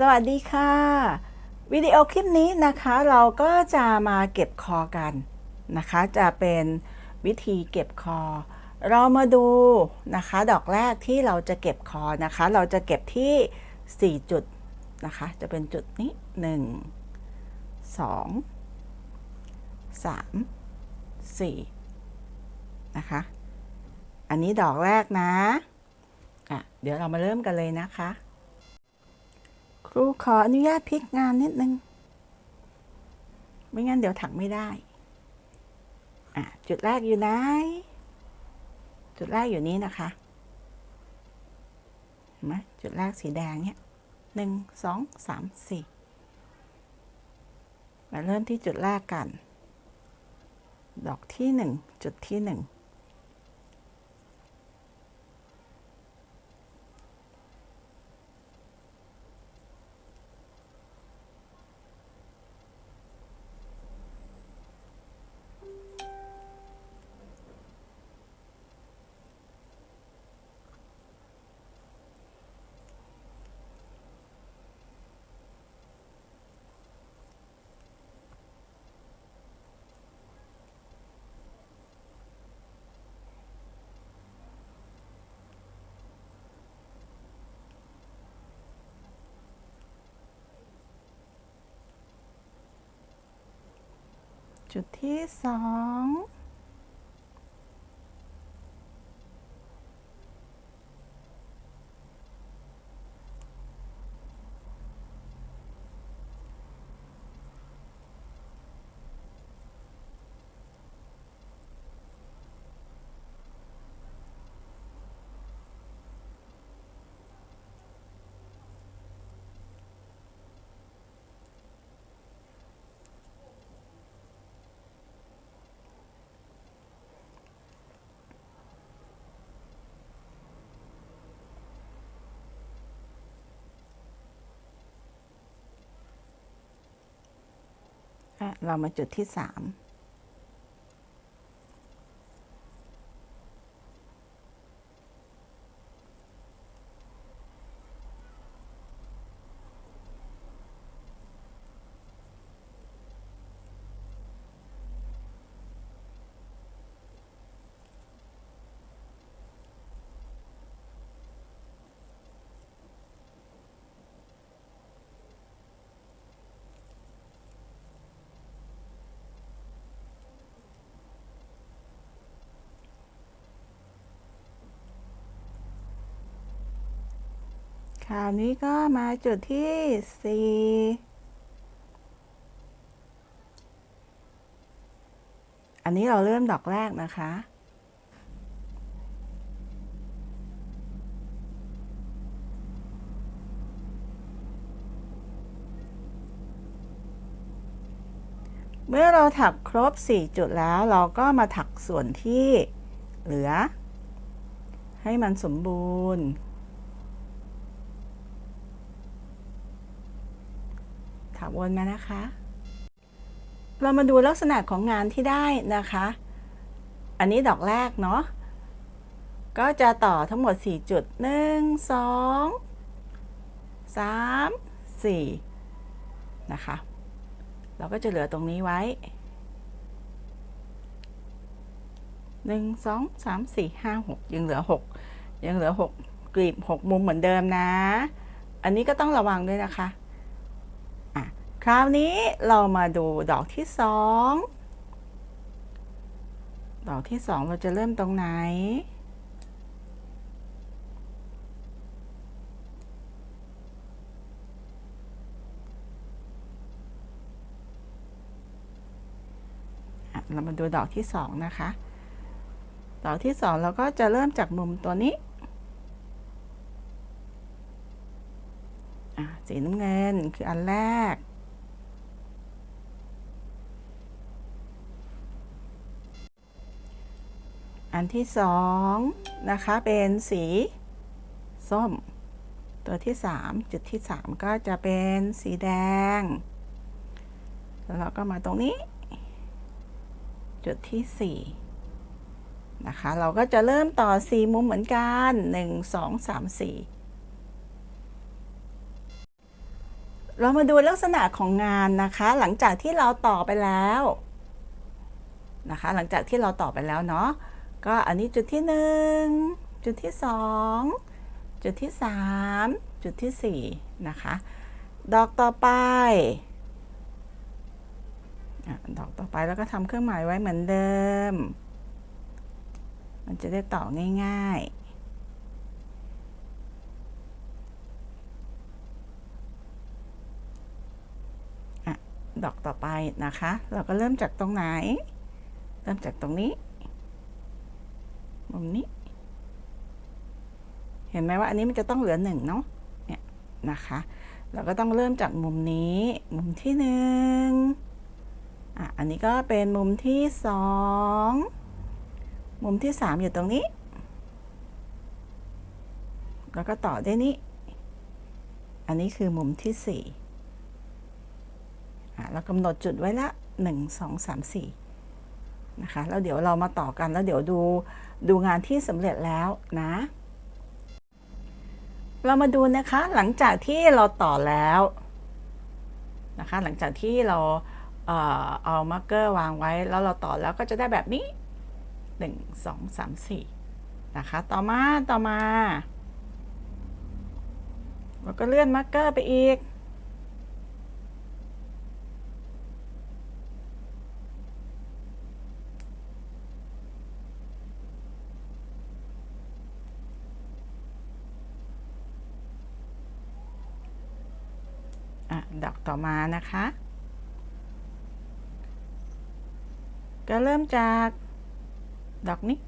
สวัสดีค่ะ วิดีโอคลิปนี้นะคะเราก็จะมาเก็บคอกันนะคะ จะเป็นวิธีเก็บคอ เรามาดูนะคะดอกแรกที่เราจะเก็บคอนะคะ เราจะเก็บที่ 4 จุดนะคะ จะเป็นจุดนี้ 1 2 3 4 นะคะ อันนี้ดอกแรกนะอะเดี๋ยวเรามาเริ่มกันเลยนะคะ รูขออนุญาตพลิกงานนิดนึง ไม่งั้นเดี๋ยวถักไม่ได้ อะ จุดแรกอยู่ไหน จุดแรกอยู่นี้นะคะเห็นไหมจุดแรกสีแดงเนี่ยหนึ่งสองสามสี่มาเริ่มที่จุดแรกกัน ดอกที่หนึ่งจุดที่หนึ่ง จุดที่สอง เรามาจุดที่สาม คราวนี้ก็มาจุดที่สี่อันนี้เราเริ่มดอกแรกนะคะ เมื่อเราถักครบ 4 จุดแล้วเราก็มาถักส่วนที่เหลือ ให้มันสมบูรณ์ ถักวนมานะคะ เรามาดูลักษณะของงานที่ได้นะคะ อันนี้ดอกแรกเนาะก็จะต่อทั้งหมด 4 จุด 1 2 3 4 นะคะ เราก็จะเหลือตรงนี้ไว้ 1 2 3 4 5 6 ยังเหลือ 6 ยังเหลือ 6 กลีบ 6 มุมเหมือนเดิมนะ อันนี้ก็ต้องระวังด้วยนะคะ คราวนี้เรามาดูดอกที่สองดอกที่สองเราจะเริ่มตรงไหน เรามาดูดอกที่สองนะคะ ดอกที่สองเราก็จะเริ่มจากมุมตัวนี้สีน้ำเงินคืออันแรก อันที่สองนะคะเป็นสีส้ม ตัวที่สามจุดที่สามก็จะเป็นสีแดง แล้วเราก็มาตรงนี้ จุดที่สี่นะคะเราก็จะเริ่มต่อสี่มุมเหมือนกันหนึ่งสองสามสี่เรามาดูลักษณะของงานนะคะ หลังจากที่เราต่อไปแล้วนะคะ หลังจากที่เราต่อไปแล้วเนาะ ก็อันนี้จุดที่หนึ่งจุดที่สองจุดที่สามจุดที่สี่นะคะ ดอกต่อไปอดอกต่อไปแล้วก็ทำเครื่องหมายไว้เหมือนเดิม มันจะได้ต่อง่าย ๆดอกต่อไปนะคะ เราก็เริ่มจากตรงไหน เริ่มจากตรงนี้ มุมนี้ เห็นไหมว่าอันนี้มันจะต้องเหลือหนึ่งเนาะเนี่ยนะคะ เราก็ต้องเริ่มจากมุมนี้ มุมที่หนึ่งอะอันนี้ก็เป็นมุมที่สองมุมที่สามอยู่ตรงนี้ แล้วก็ต่อได้นี้ อันนี้คือมุมที่สี่อะเรากำหนดจุดไว้ละ1 2 3 4นะคะ แล้วเดี๋ยวเรามาต่อกันแล้วเดี๋ยวดู ดูงานที่สำเร็จแล้วนะ เรามาดูนะคะหลังจากที่เราต่อแล้วนะคะหลังจากที่เราเอ่อเอามาร์กเกอร์วางไว้แล้วเราต่อแล้วก็จะได้แบบนี้ 1 2 3 4 นะคะ ต่อมาต่อมาเราก็เลื่อนมาร์กเกอร์ไปอีก อะดอกต่อมานะคะ ก็เริ่มจากดอกนี้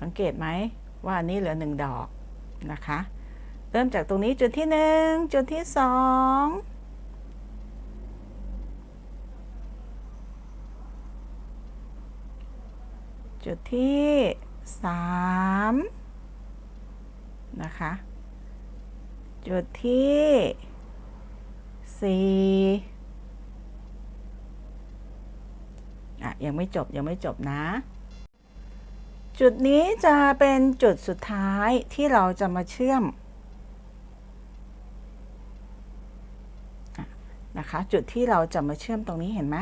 สังเกตไหมว่าอันนี้เหลือหนึ่งดอกนะคะ เริ่มจากตรงนี้จุดที่หนึ่งจุดที่สองจุดที่สามนะคะ จุดที่สี่อะ ยังไม่จบยังไม่จบนะ จุดนี้จะเป็นจุดสุดท้ายที่เราจะมาเชื่อมนะคะ จุดที่เราจะมาเชื่อมตรงนี้เห็นไหม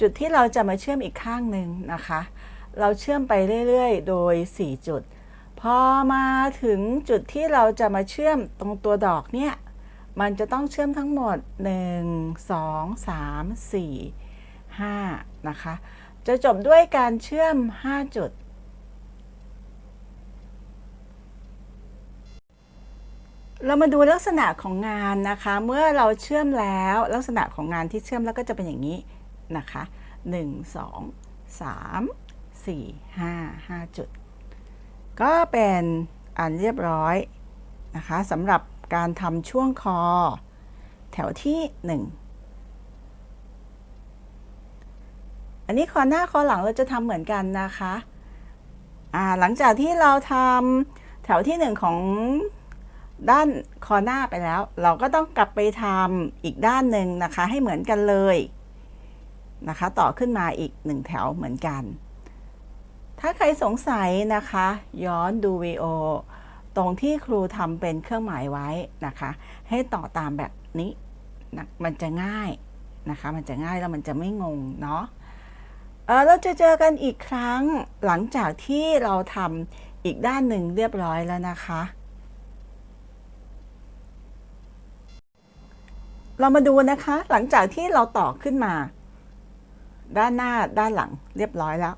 จุดที่เราจะมาเชื่อมอีกข้างหนึ่งนะคะ เราเชื่อมไปเรื่อยๆ โดย 4 จุด พอมาถึงจุดที่เราจะมาเชื่อมตรงตัวดอกเนี่ย มันจะต้องเชื่อมทั้งหมด 1 2 3 4 5 นะคะ จะจบด้วยการเชื่อม 5 จุด เรามาดูลักษณะของงานนะคะ เมื่อเราเชื่อมแล้วลักษณะของงานที่เชื่อมแล้วก็จะเป็นอย่างนี้นะคะ 1 2 3 4 5 5 จุด ก็เป็นอันเรียบร้อยนะคะสำหรับการทำช่วงคอ แถวที่ 1 อันนี้คอหน้าคอหลังเราจะทำเหมือนกันนะคะหลังจากที่เราทำแถวที่ 1 ของด้านคอหน้าไปแล้ว เราก็ต้องกลับไปทำอีกด้านหนึ่งนะคะให้เหมือนกันเลยนะคะ ต่อขึ้นมาอีกหนึ่งแถวเหมือนกัน ถ้าใครสงสัยนะคะ ย้อนดูวีโอตรงที่ครูทำเป็นเครื่องหมายไว้นะคะ ให้ต่อตามแบบนี้นะมันจะง่ายนะคะ มันจะง่ายแล้วมันจะไม่งงเนาะเออเราจะเจอกันอีกครั้งหลังจากที่เราทำอีกด้านหนึ่งเรียบร้อยแล้วนะคะ เรามาดูนะคะหลังจากที่เราต่อขึ้นมา ด้านหน้าด้านหลังเรียบร้อยแล้ว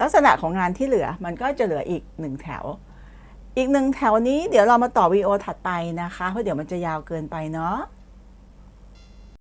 ลักษณะของงานที่เหลือมันก็จะเหลืออีกหนึ่งแถว อีกหนึ่งแถวนี้เดี๋ยวเรามาต่อวีโอถัดไปนะคะ เพราะเดี๋ยวมันจะยาวเกินไปเนาะ